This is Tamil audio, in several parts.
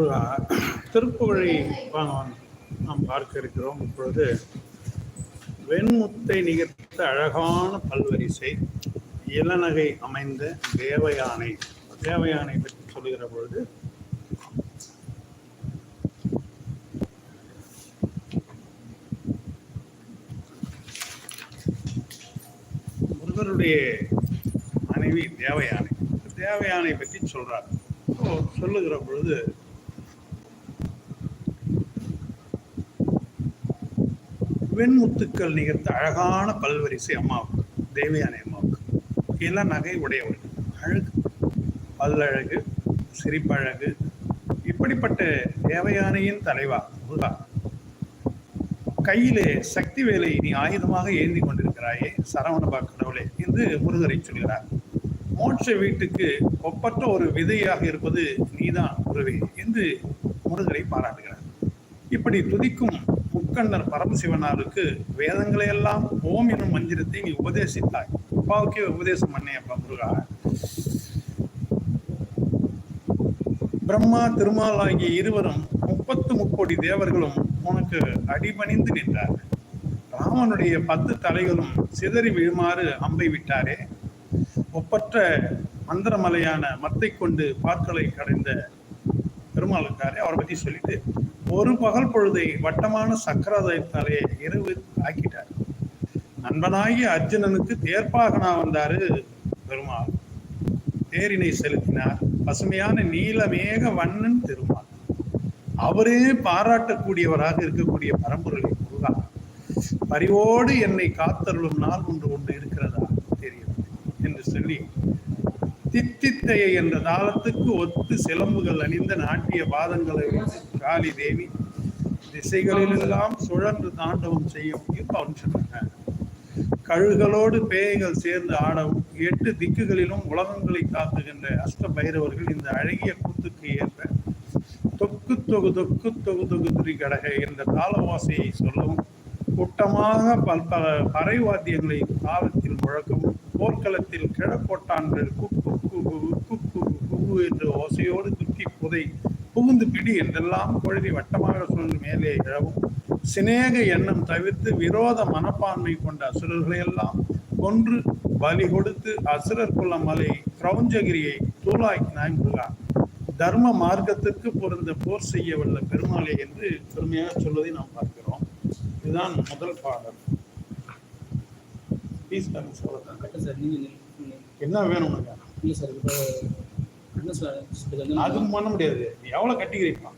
முருகா திருப்புகழை நாம் பார்க்க இருக்கிறோம். இப்பொழுது வெண்முத்தை நிகழ்த்த அழகான பல்வரிசை இளநகை அமைந்த தேவயானை தேவயானை பற்றி சொல்லுகிற பொழுது முருகருடைய மனைவி தேவயானை. தேவயானை பற்றி சொல்றார். சொல்லுகிற பொழுது வெண்முத்துக்கள் நிகழ்த்த அழகான பல்வரிசை அம்மாவுக்கு தேவயானை அம்மாவுக்கு. எல்லாம் நகை உடையவர்கள். அழகு. பல்லழகு சிரிப்பழகு. இப்படிப்பட்ட தேவயானையின் தலைவா முருகா. கையிலே சக்தி வேலை நீ ஆயுதமாக ஏந்தி கொண்டிருக்கிறாயே சரவணபா கடவுளே என்று முருகரை சொல்கிறார். மோட்ச வீட்டுக்கு ஒப்பற்ற ஒரு விதையாக இருப்பது நீதான் குருவே என்று முருகரை பாராட்டுகிறார். இப்படி துதிக்கும் முக்கண்ணர் பரமசிவனாருக்கு வேதங்களை எல்லாம் ஓம் எனும் மந்திரத்தை நீ உபதேசித்தாய். அப்பாவுக்கே உபதேசம் பண்ணேன் முருகா. பிரம்மா திருமால் ஆகிய இருவரும் முப்பத்து முக்கோடி தேவர்களும் உனக்கு அடிபணிந்து நின்றார். ராமனுடைய பத்து தலைகளும் சிதறி விழுமாறு அம்பை விட்டாரே. ஒப்பற்ற மந்திரமலையான மத்தை கொண்டு பார்க்கலை கடைந்த பெருமாள் இருக்காரே அவரை பத்தி சொல்லிட்டு ஒரு பகல் பொழுதை வட்டமான சக்கரதாயத்தாலே இரவு ஆக்கிட்டார். நண்பனாகி அர்ஜுனனுக்கு தேர்ப்பாகனா வந்தாரு பெருமாள். தேரினை செலுத்தினார். பசுமையான நீலமேக வண்ணன் திருமால். அவரே பாராட்டக்கூடியவராக இருக்கக்கூடிய பரம்பொருளை முருகா. பரிவோடு என்னை காத்தருளும் நாள் ஒன்று ஒன்று இருக்கிறதா தெரியும் என்று சொல்லி தித்தித்தையை என்ற தாளத்துக்கு ஒத்து சிலம்புகள் அணிந்த நாட்டிய பாதங்களை காளி தேவி திசைகளிலெல்லாம் சுழன்று தாண்டவம் செய்ய என்று அவன் சொன்னாங்க கழுகளோடு பேய்கள் சேர்ந்து ஆடவும் எட்டு திக்குகளிலும் உலகங்களை காத்துகின்ற அஷ்ட பைரவர்கள் இந்த அழகிய கூத்துக்கு ஏற்ப தொக்கு தொகு தொக்கு தொகு தொகு துரி கடக என்ற தாளவாசையை சொல்லவும் கூட்டமாக பல் பல பறைவாத்தியங்களை காலத்தில் முழக்கவும் போர்க்களத்தில் கிழக்கோட்டான்கள் குக்கு என்ற ஓசையோடு குத்தி புதை புகுந்து பிடி என்றெல்லாம் பொழுதி வட்டமாக சுழன்று மேலே இழவும். சிநேக எண்ணம் தவிர்த்து விரோத மனப்பான்மை கொண்ட அசுரர்களை எல்லாம் கொன்று பலி கொடுத்து அசுரர் குல மலை கிரௌஞ்சகிரியை தூளாக்கினாய் தர்ம மார்க்கத்திற்கு பொருந்த போர் செய்ய வல்ல பெருமாளே என்று பெருமையாக சொல்வதை நாம் பார்க்கிறோம். இதுதான் முதல் பாடல். என்ன வேணும் இல்லை சார் இப்போ அதுவும் பண்ண முடியாது. எவ்வளவு கட்டிக்கிறீப்பா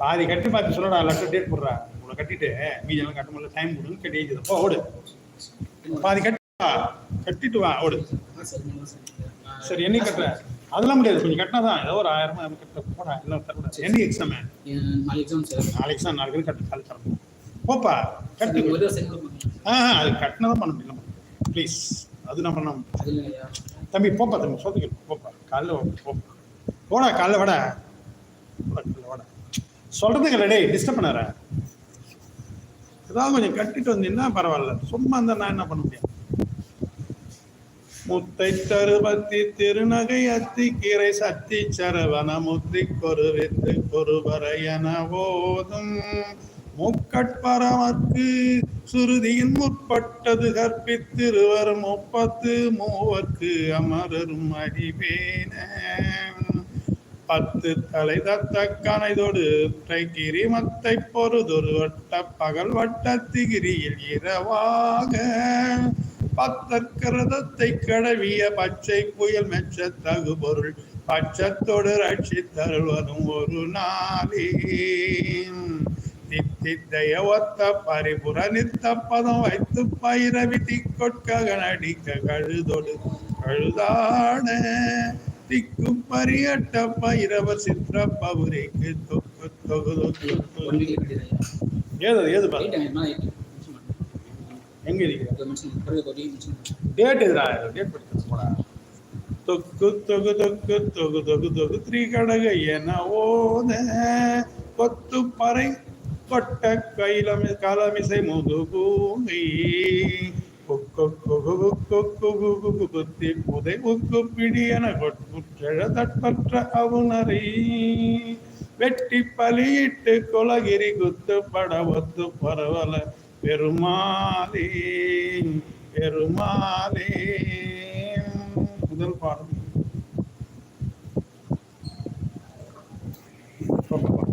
பாதி கட்டி பார்த்து சொல்லடா லட்சம் டேட் போடுறா. உங்களை கட்டிட்டு மீதெல்லாம் கட்ட முடியல டைம் கொடுன்னு கட்டி வைக்குது போ ஓடு. பாதி கட்டி கட்டிட்டு வா ஓடு. சார் என்னைக்கு கட்டுற. அதெல்லாம் முடியாது. கொஞ்சம் கட்டினா தான். ஏதோ ஒரு ஆயிரம் கட்ட போடா இல்லை தரக்கூடாது என்னைக்கு எக்ஸாம் நாலு எக்ஸாம் சார். தான் நாளைக்கு கட்டு காலி தரணும். போப்பா கட்டு. ஆ அது கட்டினா தான் பண்ண முடியல ப்ளீஸ் அது நம்ம அது இல்லையா? தம்பி போப்பா தம்பி சொத்துக்கு போப்பா. காலைல போப்பா. போடா காலைல வாடா. போடா காலைல வாடா. இல்லை டேய் டிஸ்டர்ப் பண்ணார ஏதாவது கொஞ்சம் கட்டிட்டு வந்தீங்கன்னா பரவாயில்ல. சும்மா இருந்தால் நான் என்ன பண்ண முடியும்? முத்தை தருபத்தி திருநகை அத்தி கீரை சத்தி சரவண முத்தி கொரு வித்து கொருவரையன போதும் முக்கட்பரமற்கு சுருதியின் முற்பட்டது கற்பித்திருவர் முப்பத்து மூவர்க்கு அமரரும் அறிவேன. பத்து தலை தத்த கனைதொடு கிரி மத்தை பொறுதொரு வட்ட பகல் வட்டத்திகிரியில் இரவாக. பத்தற்கரதத்தை கடவிய பச்சை புயல் மெச்ச தகு பொருள் பச்சத்தோடு ரட்சித்தருள்வதும் ஒரு நாளே. தித்தித்தைய ஒத்த பரிபுர நித்த பதம் வைத்து பைரவி திக்கொட்க நடிக்க கழுதொடு கழுதாட திக்கு பரியட்ட பைரவ சித்திர பவுரிக்கு தொக்கு தொகு தொகு ஒன் வீக்ல கட்டிடுறேன் ஏது ஏது எங்க டேட் எதுடா? டேட் படிக்கிறது போடா. தொக்கு தொகு தொக்கு தொகு தொகு தொகு திரிகடக என ஓத கொத்து பறை பட்ட கைலமி காலமிசை முதுகூங்கை குத்தி புதை உக்கு பிடியன கொட்புற்றழ தட்பற்ற அவுணரை. வெட்டி பலியிட்டு கொலகிரி குத்து பட ஒத்து பரவல பெருமாளே பெருமாளே.